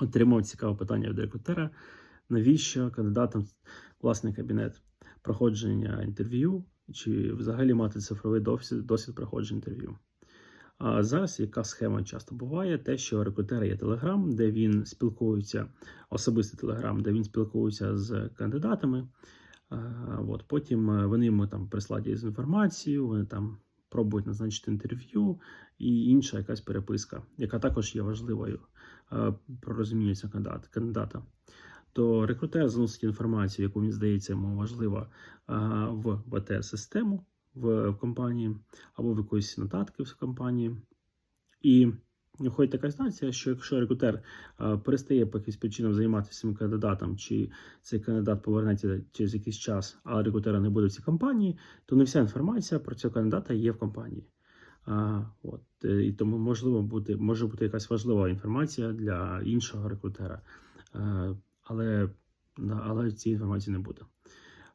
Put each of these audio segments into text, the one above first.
отримав цікаве питання від рекрутера, навіщо кандидатам власний кабінет проходження інтерв'ю, чи взагалі мати цифровий досвід, досвід проходження інтерв'ю. А зараз яка схема часто буває? Те, що у рекрутера є Телеграм, де він спілкується, особистий Телеграм, де він спілкується з кандидатами. От, потім е, вони йому там присладять з інформацією, вони там пробують назначити інтерв'ю і інша якась переписка, яка також є важливою е, про розуміння кандидата-. То рекрутер заносить інформацію, яку він здається йому важлива в БТ-систему в компанії або в якоїсь нотатки в компанії. І виходить така ситуація, що якщо рекрутер а, перестає по якимось причинам займатися цим кандидатом, чи цей кандидат повернеться через якийсь час, а рекрутера не буде в цій компанії, то не вся інформація про цього кандидата є в компанії. А, от, е, і тому можливо бути, може бути якась важлива інформація для іншого рекрутера. Е, але, але цієї інформації не буде.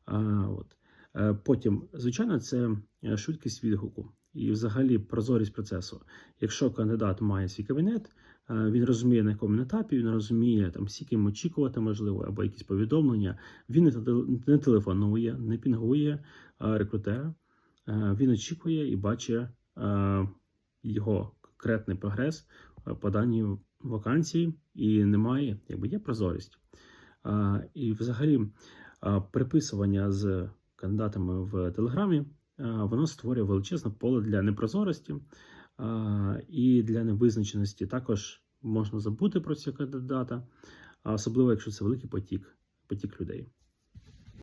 А, от. Е, Потім, звичайно, це е, швидкість відгуку і взагалі прозорість процесу. Якщо кандидат має свій кабінет, е, він розуміє на якому етапі, він розуміє там скільки йому очікувати можливо, або якісь повідомлення. Він не телефонує, не пінгує е, рекрутера. Е, Він очікує і бачить його конкретний прогрес по даній вакансії, і немає, якби є прозорість. І взагалі приписування з кандидатами в Телеграмі воно створює величезне поле для непрозорості і для невизначеності. Також можна забути про цього кандидата, особливо якщо це великий потік, потік людей.